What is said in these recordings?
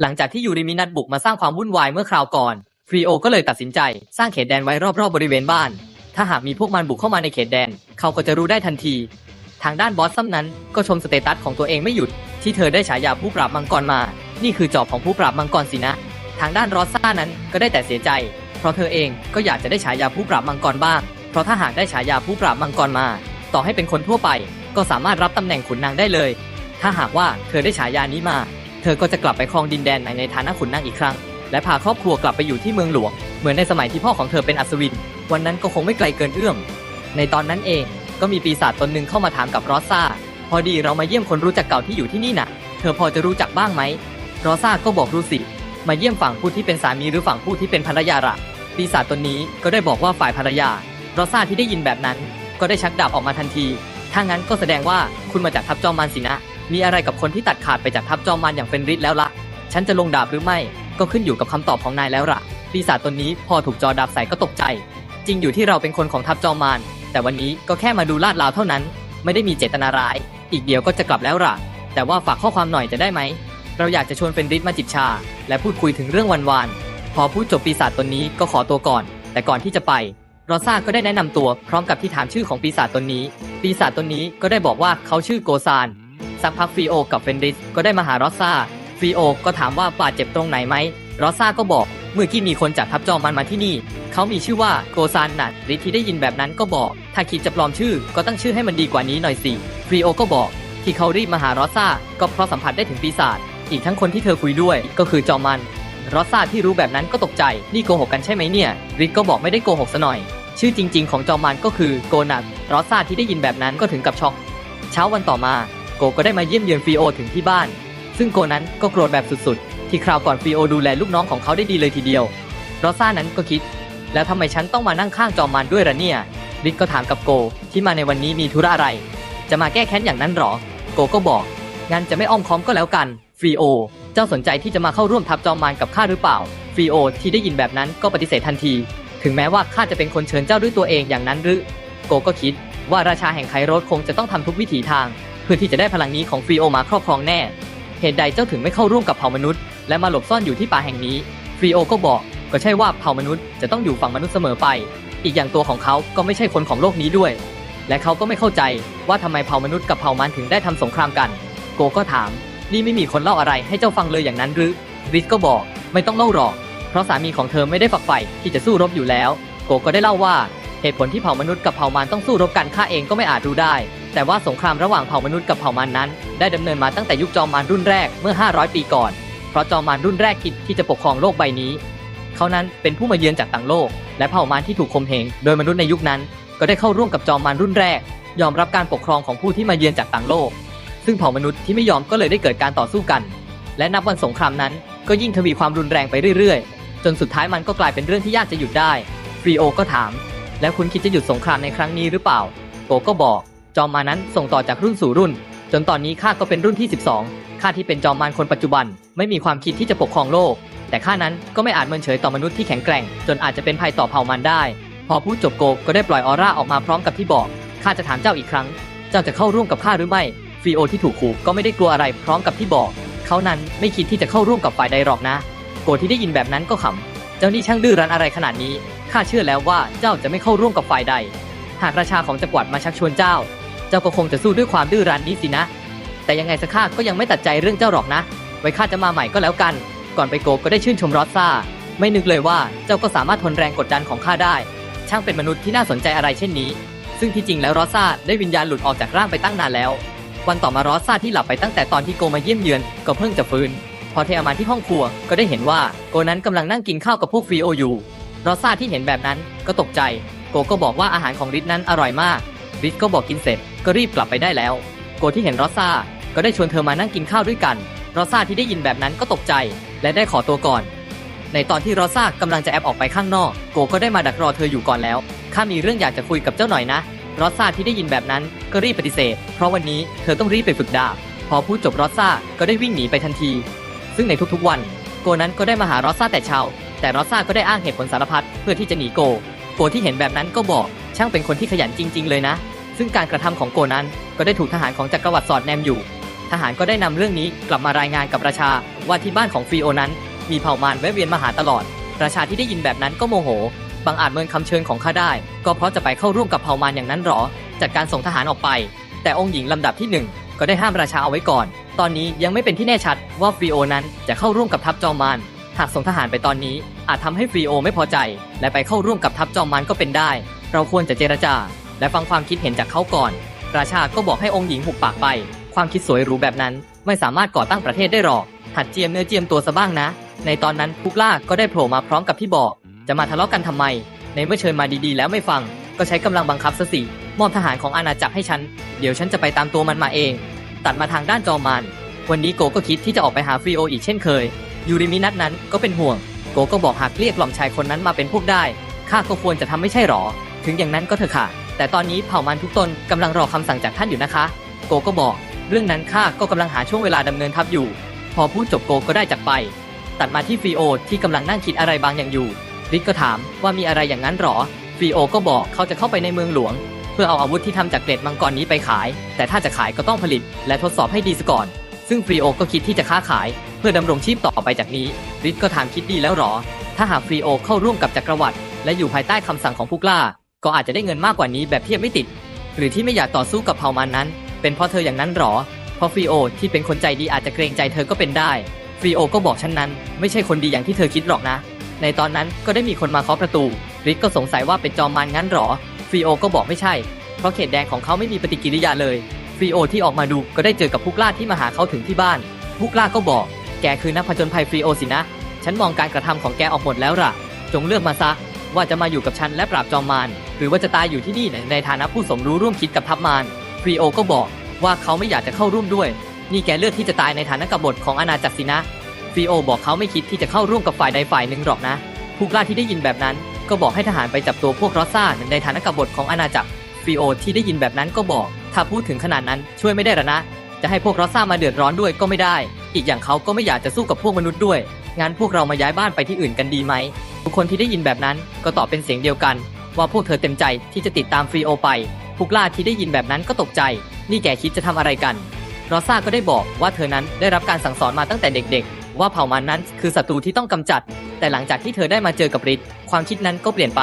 หลังจากที่ยูริมินัดบุกมาสร้างความวุ่นวายเมื่อคราวก่อนฟรีโอก็เลยตัดสินใจสร้างเขตแดนไว้รอบๆบริเวณบ้าน ถ้าหากมีพวกมันบุกเข้ามาในเขตแดน เขาก็จะรู้ได้ทันที ทางด้านบอสซัมนั้นก็ชมสเตตัสของตัวเองไม่หยุด ที่เธอได้ฉายาผู้ปราบมังกรมา นี่คือจอบของผู้ปราบมังกรสินะ ทางด้านรอสซ่านั้นก็ได้แต่เสียใจ เพราะเธอเองก็อยากจะได้ฉายาผู้ปราบมังกรบ้าง เพราะถ้าหากได้ฉายาผู้ปราบมังกรมา ต่อให้เป็นคนทั่วไป ก็สามารถรับตำแหน่งขุนนางได้เลย ถ้าหากว่าเธอได้ฉายานี้มา เธอก็จะกลับไปครองดินแดนในในฐานะขุนนางอีกครั้ง และพาครอบครัวกลับไปอยู่ที่เมืองหลวง เหมือนในสมัยที่พ่อของเธอเป็นอัศวิน วันนั้นก็คงไม่ไกลเกินเอื้อม ในตอนนั้นเองก็มีปีศาจตนหนึ่งเข้ามาถามกับรอซ่า พอดีเรามาเยี่ยมคนรู้จักเก่าที่อยู่ที่นี่น่ะ เธอพอจะรู้จักบ้างไหมรอซ่าก็บอกรู้สิ มาเยี่ยมฝั่งผู้ที่เป็นสามีหรือฝั่งผู้ที่เป็นภรรยาละปีศาจตนนี้ก็ได้บอกว่าฝ่ายภรรยารอซ่าที่ได้ยินแบบนั้น ก็ได้ชักดาบออกมาทันที ถ้างั้นก็แสดงว่าคุณมาจากทัพจอมมารสินะ มีอะไรกับคนที่ตัดขาดไปจากทัพจอมมารอย่างเฟนริสแล้วละฉันจะลงดาบหรือไม่ ก็ขึ้นอยู่กับคำตอบของนายแล้วละปีศาจตนนี้พอถูกจอดาบใส่ก็ตกใจ จริงอยู่ที่เราเป็นคนของทัพจอมมาร แต่วันนี้ก็แค่มาดูลาดราวเท่านั้น ไม่ได้มีเจตนาร้าย อีกเดียวก็จะกลับแล้วล่ะ แต่ว่าฝากข้อความหน่อยจะได้ไหม เราอยากจะชวนเฟนริสมาจิบชา และพูดคุยถึงเรื่องวันวาน พอพูดจบปีศาจตนนี้ก็ขอตัวก่อน แต่ก่อนที่จะไปรอซ่าก็ได้แนะนำตัวพร้อมกับที่ถามชื่อของปีศาจตนนี้ ปีศาจตนนี้ก็ได้บอกว่าเขาชื่อโกซาน สักพักฟรีโอกับเฟนริสก็ได้มาหารอซ่าฟรีโอก็ถามว่าบาดเจ็บตรงไหนไหมรอซ่าก็บอก เมื่อกี้มีคนจากทัพจอมันมาที่นี่ เขามีชื่อว่าโกซานนัดริที่ได้ยินแบบนั้นก็บอก ถ้าคิดจะปลอมชื่อก็ตั้งชื่อให้มันดีกว่านี้หน่อยสิฟรีโอก็บอก ที่เขารีบมาหารอซ่าก็เพราะสัมผัสได้ถึงปีศาจอีกทั้งคนที่เธอคุยด้วยก็คือจอมันรอซ่าที่รู้แบบนั้นก็ตกใจนี่โกหกกันใช่ไหมเนี่ยริกก็บอกไม่ได้โกหกซะหน่อย ชื่อจริง ๆ ของจอมันก็คือโกนัทรอซ่าที่ได้ยินแบบนั้นก็ถึงกับช็อก เช้าวันต่อมา โกก็ได้มาเยี่ยมเยือนฟีโอถึงที่บ้าน ซึ่งโกนั้นก็โกรธแบบสุดๆ ที่คราวก่อนฟีโอดูแลลูกน้องของเขาได้ดีเลยทีเดียวรอซ่านั้นก็คิด แล้วทำไมฉันต้องมานั่งข้างจอมมารด้วยล่ะเนี่ยริกก็ถามกับโกที่มาในวันนี้มีธุระอะไร จะมาแก้แค้นอย่างนั้นหรอ โกก็บอกงั้นจะไม่อ้อมค้อมก็แล้วกันฟีโอเจ้าสนใจที่จะมาเข้าร่วมทัพจอมมารกับข้าหรือเปล่าฟีโอที่ได้ยินแบบนั้นก็ปฏิเสธทันที ถึงแม้ว่าข้าจะเป็นคนเชิญเจ้าด้วยตัวเองอย่างนั้นหรือ โกก็คิดว่าราชาแห่งไคโรสคงจะต้องทำทุกวิถีทาง พื่อที่จะได้พลังนี้ของฟรีโอมาครอบครองแน่ เหตุใดเจ้าถึงไม่เข้าร่วมกับเผ่ามนุษย์ และมาหลบซ่อนอยู่ที่ป่าแห่งนี้ฟรีโอก็บอกก็ใช่ว่าเผ่ามนุษย์จะต้องอยู่ฝั่งมนุษย์เสมอไป อีกอย่างตัวของเขาก็ไม่ใช่คนของโลกนี้ด้วย และเขาก็ไม่เข้าใจว่าทำไมเผ่ามนุษย์กับเผ่ามารถึงได้ทำสงครามกัน โกก็ถาม นี่ไม่มีคนเล่าอะไรให้เจ้าฟังเลยอย่างนั้นหรือริสก็บอกไม่ต้องเล่าหรอก เพราะสามีของเธอไม่ได้ฝักใฝ่ที่จะสู้รบอยู่แล้ว โกก็ได้เล่าว่า เหตุผลที่เผ่ามนุษย์กับเผ่ามารต้องสู้รบกันข้าเองก็ไม่อาจรู้ได้ แต่ว่าสงครามระหว่างเผ่ามนุษย์กับเผ่ามารนั้น ได้ดำเนินมาตั้งแต่ยุคจอมมารรุ่นแรกเมื่อ 500 ปีก่อน เพราะจอมมารรุ่นแรกคิดที่จะปกครองโลกใบนี้ เขานั้นเป็นผู้มาเยือนจากต่างโลก และเผ่ามารที่ถูกข่มเหงโดยมนุษย์ในยุคนั้น ก็ได้เข้าร่วมกับจอมมารรุ่นแรก ยอมรับการปกครองของผู้ที่มาเยือนจากต่างโลก ซึ่งเผ่ามนุษย์ที่ไม่ยอมก็เลยได้เกิดการต่อสู้กัน และนับวันสงครามนั้น ก็ยิ่งทวีความรุนแรงไปเรื่อยๆ จนสุดท้ายมันก็กลายเป็นเรื่องที่ยากจะหยุดได้ฟรีโอก็ถาม แล้วคุณคิดจะหยุดสงครามในครั้งนี้หรือเปล่าโกก็บอก จอมมารนั้นส่งต่อจากรุ่นสู่รุ่น จนตอนนี้ข้าก็เป็นรุ่นที่ 12ข้าที่เป็นจอมมารคนปัจจุบัน ไม่มีความคิดที่จะปกครองโลก แต่ข้านั้นก็ไม่อาจเมินเฉยต่อมนุษย์ที่แข็งแกร่ง จนอาจจะเป็นภัยต่อเผ่ามารได้ พอพูดจบโกก็ได้ปล่อยออร่าออกมาพร้อมกับที่บอกข้าจะถามเจ้าอีกครั้ง เจ้าจะเข้าร่วมกับข้าหรือไม่ฟรีโอที่ถูกขู่ก็ไม่ได้กลัวอะไรพร้อมกับที่บอก เขานั้นไม่คิดที่จะเข้าร่วมกับฝ่ายใดหรอกนะ โกที่ได้ยินแบบนั้นก็ขำเจ้านี่ช่างดื้อรั้นอะไรขนาดนี้ข้าเชื่อแล้วว่าเจ้าจะไม่เข้าร่วมกับฝ่ายใด หากราชาของจักรวรรดิมาชักชวนเจ้า เจ้าก็คงจะสู้ด้วยความดื้อรั้นนี้สินะ แต่ยังไงสักข้าก็ยังไม่ตัดใจเรื่องเจ้าหรอกนะ ไว้ข้าจะมาใหม่ก็แล้วกัน ก่อนไปโกก็ได้ชื่นชมรอสซ่าไม่นึกเลยว่าเจ้าก็สามารถทนแรงกดดันของข้าได้ ช่างเป็นมนุษย์ที่น่าสนใจอะไรเช่นนี้ ซึ่งที่จริงแล้วรอสซ่าได้วิญญาณหลุดออกจากร่างไปตั้งนานแล้ว วันต่อมารอสซ่าที่หลับไปตั้งแต่ตอนที่โกมาเยี่ยมเยือนก็เพิ่งจะฟื้น พอเทอามาที่ห้องครัวก็ได้เห็นว่าโกนั้นกำลังนั่งกินข้าวกับพวกฟรีโออยู่รอสซ่าที่เห็นแบบนั้นก็ตกใจ โกก็บอกว่าอาหารของริทนั้นอร่อยมาก ริทก็บอกกินเสร็จก็รีบกลับไปได้แล้ว โกที่เห็นรอซ่าก็ได้ชวนเธอมานั่งกินข้าวด้วยกัน รอซ่าที่ได้ยินแบบนั้นก็ตกใจ และได้ขอตัวก่อน ในตอนที่รอซ่ากำลังจะแอบออกไปข้างนอก โกก็ได้มาดักรอเธออยู่ก่อนแล้ว ข้ามีเรื่องอยากจะคุยกับเจ้าหน่อยนะ รอซ่าที่ได้ยินแบบนั้นก็รีบปฏิเสธ เพราะวันนี้เธอต้องรีบไปฝึกดาบ พอพูดจบรอซ่าก็ได้วิ่งหนีไปทันที ซึ่งในทุกๆวัน โกนั้นก็ได้มาหารอซ่าแต่เช้า แต่รอซ่าก็ได้อ้างเหตุผลสารพัดเพื่อที่จะหนีโก โกที่เห็นแบบนั้นก็บอก ช่างเป็นคนที่ขยันจริง ๆ เลยนะ ซึ่งการกระทำของโกนั้นก็ได้ถูกทหารของจักรวรรดิสอดแนมอยู่ ทหารก็ได้นำเรื่องนี้กลับมารายงานกับราชาว่าที่บ้านของฟีโอนั้น มีเผ่ามารแวะเวียนมาหาตลอด ราชาที่ได้ยินแบบนั้นก็โมโห บางอาจเมินคำเชิญของข้าได้ ก็เพราะจะไปเข้าร่วมกับเผ่ามารอย่างนั้นหรอ จัดการส่งทหารออกไป แต่องค์หญิงลำดับที่หนึ่งก็ได้ห้ามราชาเอาไว้ก่อน ตอนนี้ยังไม่เป็นที่แน่ชัดว่าฟีโอนั้นจะเข้าร่วมกับทัพจอมมารหากส่งทหารไปตอนนี้อาจทำให้ฟีโอไม่พอใจ และไปเข้าร่วมกับทัพจอมมารก็เป็นได้ เราควรจะเจรจา และฟังความคิดเห็นจากเขาก่อน ราชาก็บอกให้องค์หญิงหุบปากไป ความคิดสวยหรูแบบนั้นไม่สามารถก่อตั้งประเทศได้หรอก หัดเจียมเนื้อเจียมตัวซะบ้างนะ ในตอนนั้นพุกล่าก็ได้โผล่มาพร้อมกับที่บอก จะมาทะเลาะกันทำไม ในเมื่อเชิญมาดีๆ แล้วไม่ฟัง ก็ใช้กำลังบังคับซะสิมอบทหารของอาณาจักรให้ฉัน เดี๋ยวฉันจะไปตามตัวมันมาเอง ตัดมาทางด้านจอมมารวันนี้โกก็คิดที่จะออกไปหาฟรีโออีกเช่นเคย ยูริมินัทนั้นก็เป็นห่วง โกก็บอกหากเรียกกล่อมชายคนนั้นมาเป็นพวกได้ ข้าก็ควรจะทำไม่ใช่หรอ ถึงอย่างนั้นก็เถอะค่ะ แต่ตอนนี้เผ่ามันทุกตนกำลังรอคำสั่งจากท่านอยู่นะคะ โกก็บอก เรื่องนั้นข้าก็กำลังหาช่วงเวลาดำเนินทัพอยู่ พอพูดจบโกก็ได้จากไป ตัดมาที่ฟีโอที่กำลังนั่งคิดอะไรบางอย่างอยู่ริกก็ถามว่ามีอะไรอย่างนั้นหรอฟีโอก็บอกเขาจะเข้าไปในเมืองหลวง เพื่อเอาอาวุธที่ทำจากเกล็ดมังกรนี้ไปขาย แต่ถ้าจะขายก็ต้องผลิต และทดสอบให้ดีซะก่อน ซึ่งฟรีโอก็คิดที่จะค้าขาย เพื่อดำรงชีพต่อไปจากนี้ริกก็ถามคิดดีแล้วหรอ ถ้าหากฟรีโอเข้าร่วมกับจักรวรรดิและอยู่ภายใต้คำสั่งของผู้กล้า ก็อาจจะได้เงินมากกว่านี้แบบเทียบไม่ติด หรือที่ไม่อยากต่อสู้กับเผ่ามันนั้น เป็นเพราะเธออย่างนั้นหรอ เพราะฟรีโอที่เป็นคนใจดีอาจจะเกรงใจเธอก็เป็นได้ ฟรีโอก็บอกฉันนั้น ไม่ใช่คนดีอย่างที่เธอคิดหรอกนะ ในตอนนั้นก็ได้มีคนมาเคาะประตูริกก็สงสัยว่าเป็นจอมมารงั้นหรอ ฟรีโอก็บอกไม่ใช่ เพราะเขตแดงของเขาไม่มีปฏิกิริยาเลย ฟรีโอที่ออกมาดูก็ได้เจอกับผู้กล้าที่มาหาเขาถึงที่บ้าน ผู้กล้าก็บอก แกคือนักผจญภัยฟรีโอสินะ ฉันมองการกระทำของแกออกหมดแล้วล่ะ จงเลือกมาซะ ว่าจะมาอยู่กับฉันและปราบจอมมารหรือว่าจะตายอยู่ที่นี่ในฐานะผู้สมรู้ร่วมคิดกับทัพมารฟรีโอก็บอกว่าเขาไม่อยากจะเข้าร่วมด้วย นี่แกเลือกที่จะตายในฐานะกบฏของอาณาจักรสินะฟรีโอบอกเขาไม่คิดที่จะเข้าร่วมกับฝ่ายใดฝ่ายหนึ่งหรอกนะ ผู้กล้าที่ได้ยินแบบนั้น ก็บอกให้ทหารไปจับตัวพวกรอซ่าในฐานะกบฏของอาณาจักรฟรีโอที่ได้ยินแบบนั้นก็บอก ถ้าพูดถึงขนาดนั้นช่วยไม่ได้หรอนะ จะให้พวกรอซ่ามาเดือดร้อนด้วยก็ไม่ได้ อีกอย่างเขาก็ไม่อยากจะสู้กับพวกมนุษย์ด้วย งั้นพวกเรามาย้ายบ้านไปที่อื่นกันดีไหม ทุกคนที่ได้ยินแบบนั้นก็ตอบเป็นเสียงเดียวกัน ว่าพวกเธอเต็มใจที่จะติดตามฟรีโอไป พวกล่าที่ได้ยินแบบนั้นก็ตกใจ นี่แกคิดจะทำอะไรกัน รอซ่าก็ได้บอกว่าเธอนั้นได้รับการสั่งสอนมาตั้งแต่เด็ก ๆ ว่าเผ่ามันนั้นคือศัตรูที่ต้องกำจัด แต่หลังจากที่เธอได้มาเจอกับริทความคิดนั้นก็เปลี่ยนไป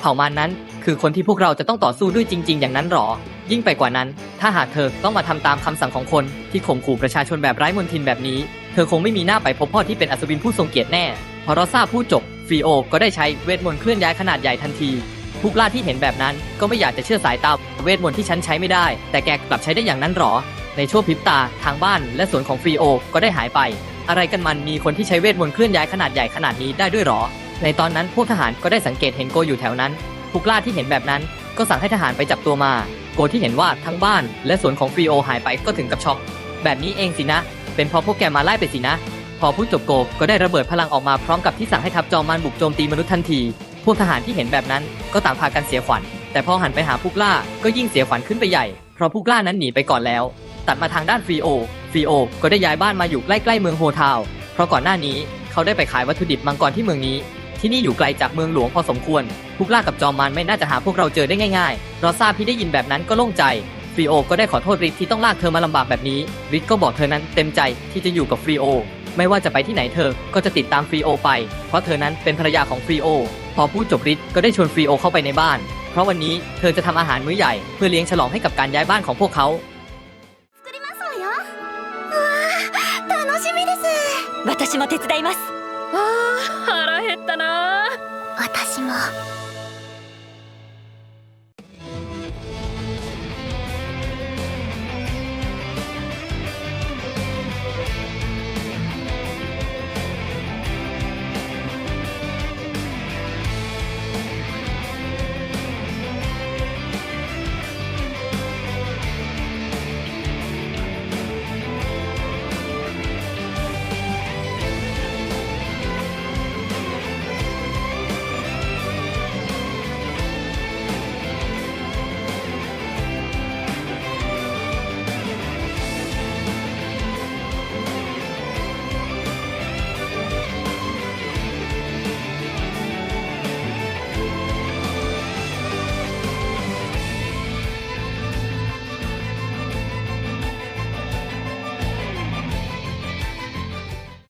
เผ่ามันนั้นคือคนที่พวกเราจะต้องต่อสู้ด้วยจริง ๆ อย่างนั้นหรอ ยิ่งไปกว่านั้น ถ้าหากเธอต้องมาทำตามคำสั่งของคนที่ข่มขู่ประชาชนแบบไร้มนทินแบบนี้ เธอคงไม่มีหน้าไปพบพ่อที่เป็นอัศวินผู้ทรงเกียรติแน่ พอรอซ่าพูดจบฟรีโอ ก็ได้ใช้เวทมนต์เคลื่อนย้ายขนาดใหญ่ทันทีผู้กล้าที่เห็นแบบนั้นก็ไม่อยากจะเชื่อสายตาเวทมนต์ที่ฉันใช้ไม่ได้ แต่แกกลับใช้ได้อย่างนั้นหรอ ในช่วงพริบตาทางบ้านและสวนของฟรีโอ ก็ได้หายไป อะไรกันมันมีคนที่ใช้เวทมนต์เคลื่อนย้ายขนาดใหญ่ขนาดนี้ได้ด้วยหรอ ในตอนนั้นพวกทหารก็ได้สังเกตเห็นโกอยู่แถวนั้นผู้กล้าที่เห็นแบบนั้น ก็สั่งให้ทหารไปจับตัวมา โกที่เห็นว่าทั้งบ้าน และสวนของฟรีโอหายไปก็ถึงกับช็อกแบบนี้เองสินะ เป็นเพราะพวกแกมาไล่ไปสินะ พอพูดจบโกก็ได้ระเบิดพลังออกมาพร้อมกับที่สั่งให้ทัพจอมมารบุกโจมตีมนุษย์ทันที พวกทหารที่เห็นแบบนั้นก็ต่างพากันเสียขวัญ แต่พอหันไปหาผู้กล้าก็ยิ่งเสียขวัญขึ้นไปใหญ่ เพราะผู้กล้านั้นหนีไปก่อนแล้ว ตัดมาทางด้านฟรีโอ ฟรีโอ ก็ได้ย้ายบ้านมาอยู่ใกล้ๆเมืองโฮทาว เพราะก่อนหน้านี้เขาได้ไปขายวัตถุดิบมังกรที่เมืองนี้ ที่นี่อยู่ไกลจากเมืองหลวงพอสมควร ผู้กล้ากับจอมมารไม่น่าจะหาพวกเราเจอได้ง่ายๆรอซาพี่ได้ยินแบบนั้นก็โล่งใจ ฟรีโอก็ได้ขอโทษริทที่ต้องลากเธอมาลำบากแบบนี้ ริทก็บอกเธอนั้นเต็มใจที่จะอยู่กับฟรีโอ ไม่ว่าจะไปที่ไหนเธอ ก็จะติดตามฟรีโอไป เพราะเธอนั้นเป็นภรรยาของฟรีโอ พอพูดจบริทก็ได้ชวนฟรีโอเข้าไปในบ้าน เพราะวันนี้เธอจะทำอาหารมื้อใหญ่เพื่อเลี้ยงฉลองให้กับการย้ายบ้านของพวกเขา 作りますわようわー楽しみです私も手伝いますあー腹減ったな私も